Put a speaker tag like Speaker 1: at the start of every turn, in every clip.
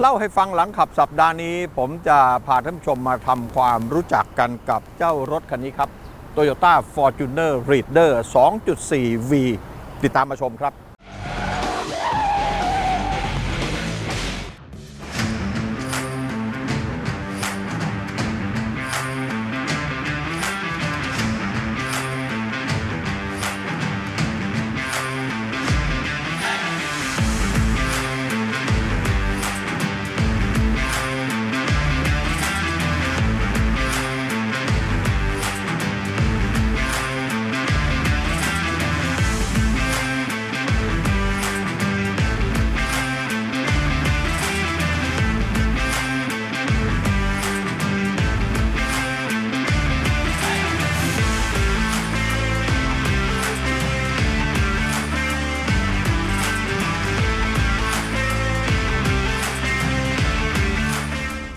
Speaker 1: เล่าให้ฟังหลังขับสัปดาห์นี้ ผมจะพาท่านผู้ชมมาทำความรู้จักกันกับเจ้ารถคันนี้ครับ Toyota Fortuner Reader 2.4V ติดตามมาชมครับ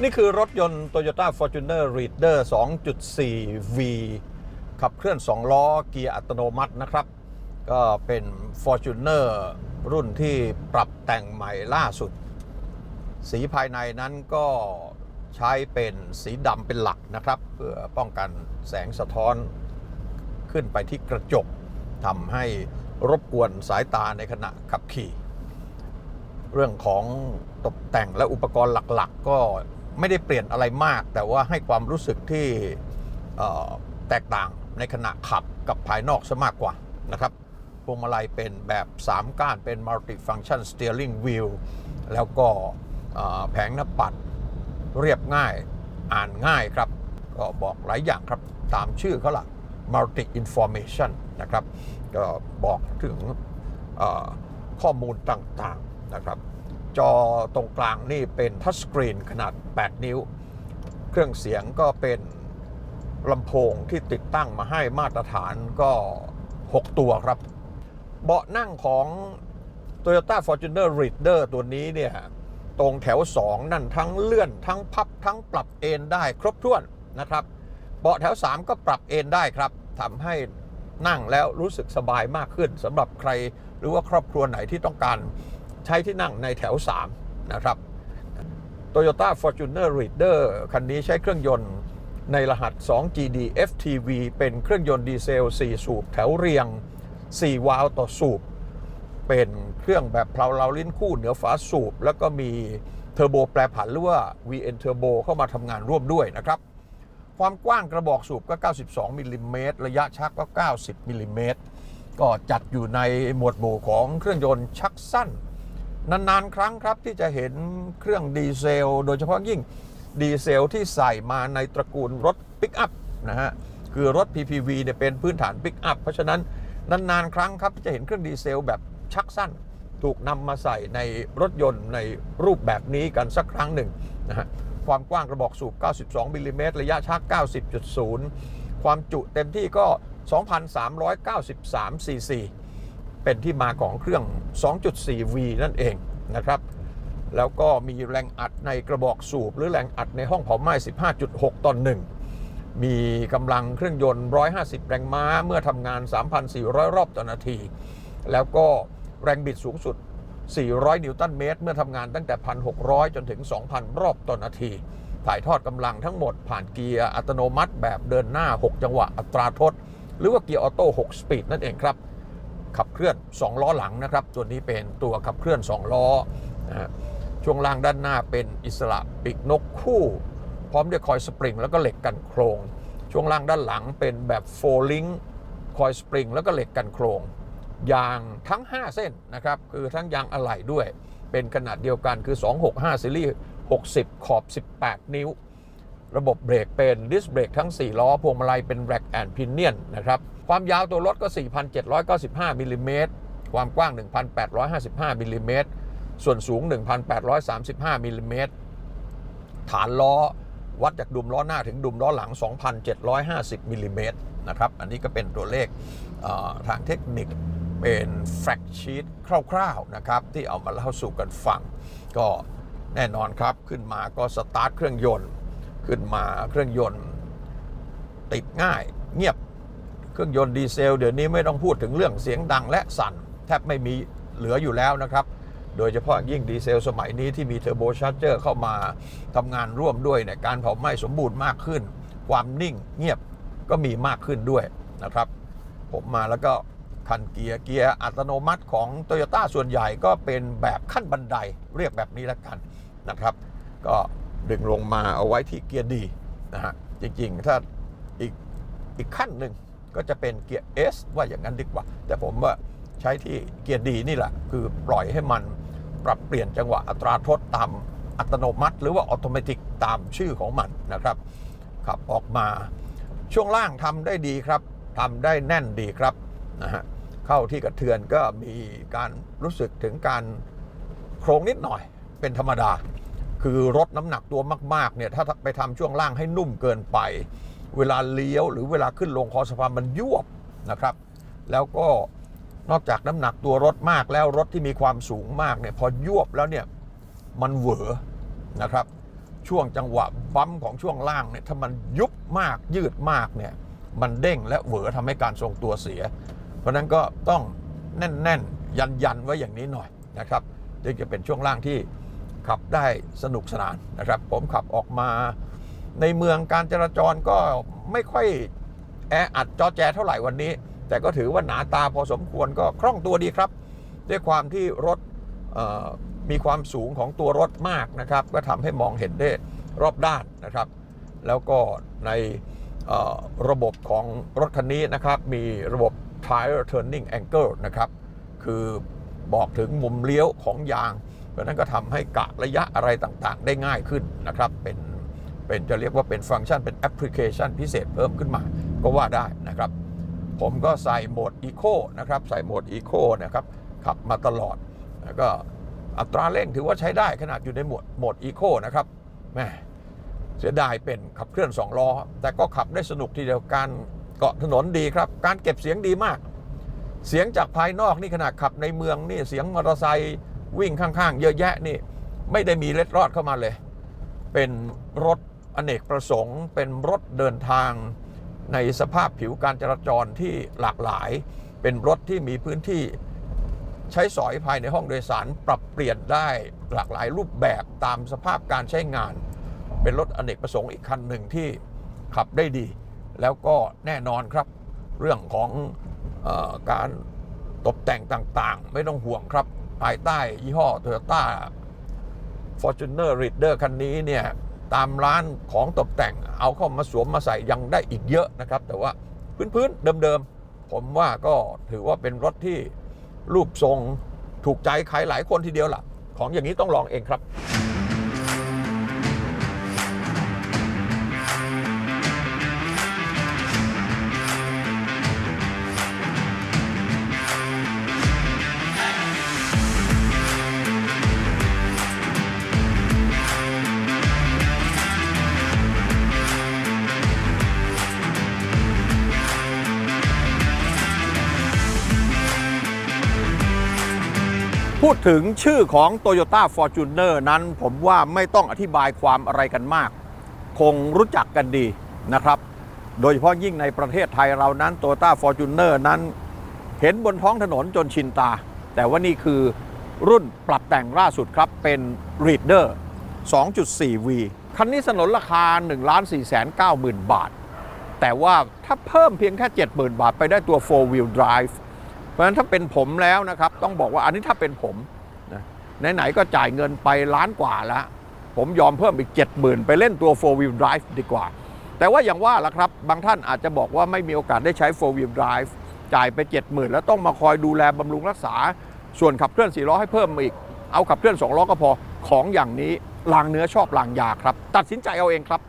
Speaker 1: นี่คือรถยนต์ Toyota Fortuner Reader 2.4V ขับเคลื่อน 2 ล้อเกียร์อัตโนมัตินะครับ ก็เป็น Fortuner รุ่นที่ปรับแต่งใหม่ล่าสุด สีภายในนั้นก็ใช้เป็นสีดำเป็นหลักนะครับ เพื่อป้องกันแสงสะท้อนขึ้นไปที่กระจกทำให้รบกวนสายตาในขณะขับขี่ เรื่องของตกแต่งและอุปกรณ์หลักๆก็ ไม่ได้เปลี่ยนอะไรมาก แต่ว่าให้ความรู้สึกที่แตกต่างในขณะขับกับภายนอกซะมากกว่านะครับพวงมาลัยเป็นแบบ 3 ก้านเป็น multi function steering wheel แล้วก็แผงหน้าปัดเรียบง่ายอ่านง่ายครับ ก็บอกหลายอย่างครับ ตามชื่อเขาละ multi information นะครับ ก็บอกถึงข้อมูลต่างๆนะครับ จอตรงกลางนี่เป็นทัชสกรีนขนาด 8 นิ้ว เครื่องเสียงก็เป็นลำโพงที่ติดตั้งมาให้มาตรฐานก็ 6 ตัวครับ เบาะนั่งของ Toyota Fortuner Reader ตัวนี้เนี่ยตรงแถว 2 นั่นทั้งเลื่อนทั้งพับทั้งปรับเอนได้ครบถ้วนนะครับ เบาะแถว 3 ก็ปรับเอนได้ครับทำให้นั่งแล้วรู้สึกสบายมากขึ้นสำหรับใคร หรือว่าครอบครัวไหนที่ต้องการ ใช้ที่นั่งในแถว 3 นะครับ Toyota Fortuner Reader คันนี้ใช้เครื่องยนต์ในรหัส 2GD FTV เป็นเครื่องยนต์ดีเซล 4 สูบแถวเรียง 4 วาล์วต่อสูบ เป็นเครื่องแบบเพลาเราลิ้นคู่เหนือฝาสูบ แล้วก็มีเทอร์โบแปรผันหรือว่า VN Turbo เข้ามาทำงานร่วมด้วยนะครับ ความกว้างกระบอกสูบก็ 92มิลลิเมตรระยะชักก็ 90มิลลิเมตรก็จัดอยู่ในหมวดหมู่ของเครื่องยนต์ชักสั้น นานๆ ครั้งครับที่จะเห็นเครื่องดีเซล โดยเฉพาะยิ่งดีเซลที่ใส่มาในตระกูลรถปิกอัพนะฮะคือรถ PPV เนี่ยเป็นพื้นฐานปิกอัพเพราะฉะนั้นนานๆ ครั้งครับที่จะเห็นเครื่องดีเซลแบบชักสั้น ถูกนำมาใส่ในรถยนต์ในรูปแบบนี้กันสักครั้งหนึ่งนะฮะความกว้างกระบอกสูบ 92มิลลิเมตรระยะชัก 90.0 ความจุเต็มที่ก็ 2,393ซีซี เป็นที่มาของเครื่อง 2.4V นั่นเองนะครับ แล้วก็มีแรงอัดในกระบอกสูบ หรือแรงอัดในห้องเผาไหม้ 15.6 ต่อ1มีกำลังเครื่องยนต์ 150 แรงม้าเมื่อทำงาน 3,400 รอบต่อนาที แล้วก็แรงบิดสูงสุด 400 นิวตันเมตร เมื่อทำงานตั้งแต่ 1,600 จนถึง 2,000 รอบต่อนาที ถ่ายทอดกำลังทั้งหมดผ่านเกียร์อัตโนมัติแบบเดินหน้า 6 จังหวะอัตราทด หรือว่าเกียร์ออโต้ 6 สปีดนั่นเองครับ ขับเคลื่อน 2 ล้อหลังนะครับ ตัวนี้เป็นตัวขับเคลื่อน 2 ล้อนะช่วงล่างด้านหน้าเป็นอิสระปีกนกคู่ พร้อมด้วยคอยสปริงแล้วก็เหล็กกันโครง ช่วงล่างด้านหลังเป็นแบบโฟลิงคอยสปริงแล้วก็เหล็กกันโครงยางทั้ง 5 เส้นนะครับ คือทั้งยางอะไหล่ด้วย เป็นขนาดเดียวกันคือ 265ซีรีส์60 ขอบ 18 นิ้ว ระบบเบรกเป็นดิสเบรกทั้ง 4 ล้อ พวงมาลัยเป็นแร็กแอนด์พินเนียนนะครับ ความยาวตัวรถก็ 4,795มิลลิเมตรความกว้าง 1,855มิลลิเมตรส่วนสูง 1,835มิลลิเมตรฐานล้อวัดจากดุมล้อหน้าถึงดุมล้อหลัง 2,750มิลลิเมตรนะครับ อันนี้ก็เป็นตัวเลขเทางเทคนิคเป็นแฟกชีตคร่าวๆนะครับ ที่เอามาเล่าสู่กันฟัง ก็แน่นอนครับขึ้นมาก็สตาร์ทเครื่องยนต์ ขึ้นมาเครื่องยนต์ติดง่าย เงียบเครื่องยนต์ดีเซล เดี๋ยวนี้ไม่ต้องพูดถึงเรื่องเสียงดังและสั่น แทบไม่มีเหลืออยู่แล้วนะครับ โดยเฉพาะยิ่งดีเซลสมัยนี้ที่มีเทอร์โบชาร์เจอร์เข้ามาทำงานร่วมด้วยเนี่ยการเผาไหม้สมบูรณ์มากขึ้น ความนิ่งเงียบก็มีมากขึ้นด้วยนะครับ ผมมาแล้วก็คันเกียร์เกียร์อัตโนมัติของ t o y ยต้ส่วนใหญ่ก็เป็นแบบขั้นบันไดเรียกแบบนี้แล้วกันนะครับ ก็ ดึงลงมาเอาไว้ที่เกียร์ดีนะฮะจริงๆ ถ้าอีกอีกขั้นหนึ่งก็จะเป็นเกียร์ S ว่าอย่างนั้นดีกว่า แต่ผมว่าใช้ที่เกียร์ดีนี่แหละ คือปล่อยให้มันปรับเปลี่ยนจังหวะอัตราทดตามอัตโนมัติ หรือว่าออโตเมติตามชื่อของมันนะครับ ขับออกมาช่วงล่างทำได้ดีครับทำได้แน่นดีครับนะฮะเข้าที่กระเทือนก็มีการรู้สึกถึงการโครงนิดหน่อยเป็นธรรมดา คือรถน้ำหนักตัวมากๆเนี่ยถ้าไปทำช่วงล่างให้นุ่มเกินไป เวลาเลี้ยวหรือเวลาขึ้นลงคอสะพานมันยวบนะครับ แล้วก็นอกจากน้ำหนักตัวรถมากแล้วรถที่มีความสูงมากเนี่ยพอยวบแล้วเนี่ยมันเหวอนะครับช่วงจังหวะบั๊มของช่วงล่างเนี่ยถ้ามันยุบมากยืดมากเนี่ยมันเด้งและเหวอทำให้การทรงตัวเสีย เพราะฉะนั้นก็ต้องแน่น ๆ ยันยันๆไว้อย่างนี้หน่อยนะครับจึงจะเป็นช่วงล่างที่ ขับได้สนุกสนานนะครับ ผมขับออกมาในเมืองการจราจรก็ไม่ค่อยแออัดจอแจเท่าไหร่วันนี้ แต่ก็ถือว่าหนาตาพอสมควรก็คล่องตัวดีครับ ด้วยความที่รถมีความสูงของตัวรถมากนะครับ ก็ทำให้มองเห็นได้รอบด้านนะครับ แล้วก็ในระบบของรถคันนี้นะครับ มีระบบ tire turning angle นะครับ คือบอกถึงมุมเลี้ยวของยาง เพราะนั้นก็ทำให้กะระยะอะไรต่างๆ ได้ง่ายขึ้นนะครับ เป็นเป็นจะเรียกว่าเป็นฟังก์ชันเป็นแอปพลิเคชันพิเศษเพิ่มขึ้นมาก็ว่าได้นะครับ ผมก็ใส่โหมด Eco นะครับ ใส่โหมด Eco นะครับขับมาตลอดแล้วก็อัตราเร่งถือว่าใช้ได้ขนาดอยู่ในโหมดโหมด Eco นะครับแหมเสียดายเป็นขับเคลื่อน2ล้อ แต่ก็ขับได้สนุกทีเดียวการเกาะถนนดีครับ การเก็บเสียงดีมาก เสียงจากภายนอกนี่ขนาดขับในเมืองนี่เสียงมอเตอร์ไซค์ วิ่งข้างๆ เยอะแยะนี่ ไม่ได้มีเล็ดรอดเข้ามาเลย เป็นรถอเนกประสงค์ เป็นรถเดินทางในสภาพผิวการจราจรที่หลากหลาย เป็นรถที่มีพื้นที่ใช้สอยภายในห้องโดยสารปรับเปลี่ยนได้หลากหลายรูปแบบตามสภาพการใช้งาน เป็นรถอเนกประสงค์อีกคันหนึ่งที่ขับได้ดี แล้วก็แน่นอนครับ เรื่องของอการตกแต่งต่างๆ ไม่ต้องห่วงครับ ภายใต้ยี่ห้อ Toyota Fortuner Reader คันนี้เนี่ยตามร้านของตกแต่งเอาเข้ามาสวมมาใส่ยังได้อีกเยอะนะครับ แต่ว่าพื้นๆเดิมๆ ผมว่าก็ถือว่าเป็นรถที่รูปทรงถูกใจใครหลายคนทีเดียวล่ะ ของอย่างนี้ต้องลองเองครับ ดถึงชื่อของ Toyota Fortuner นั้นผมว่าไม่ต้องอธิบายความอะไรกันมาก คงรู้จักกันดีนะครับ โดยเฉพาะยิ่งในประเทศไทยเรานั้น Toyota Fortuner นั้น เห็นบนท้องถนนจนชินตา แต่ว่านี่คือรุ่นปรับแต่งล่าสุดครับ เป็น Reader 2.4V คันนี้สนนราคา 1 4 9 0 0 0 0 บาท แต่ว่าถ้าเพิ่มเพียงแค่ 70,000 บาทไปได้ตัว 4 wheel drive เพราะฉะนั้นถ้าเป็นผมแล้วนะครับ ต้องบอกว่าอันนี้ถ้าเป็นผมนะไหนๆก็จ่ายเงินไปล้านกว่าแล้วผมยอมเพิ่มอีก 70,000 ไปเล่นตัว 4 wheel drive ดีกว่า แต่ว่าอย่างว่าล่ะครับ บางท่านอาจจะบอกว่าไม่มีโอกาสได้ใช้ 4 wheel drive จ่ายไป 70,000 แล้วต้องมาคอยดูแลบำรุงรักษา ส่วนขับเคลื่อน4ล้อให้เพิ่มอีก เอาขับเคลื่อน2ล้อก็พอของอย่างนี้ลางเนื้อชอบลางยาครับ ตัดสินใจเอาเองครับ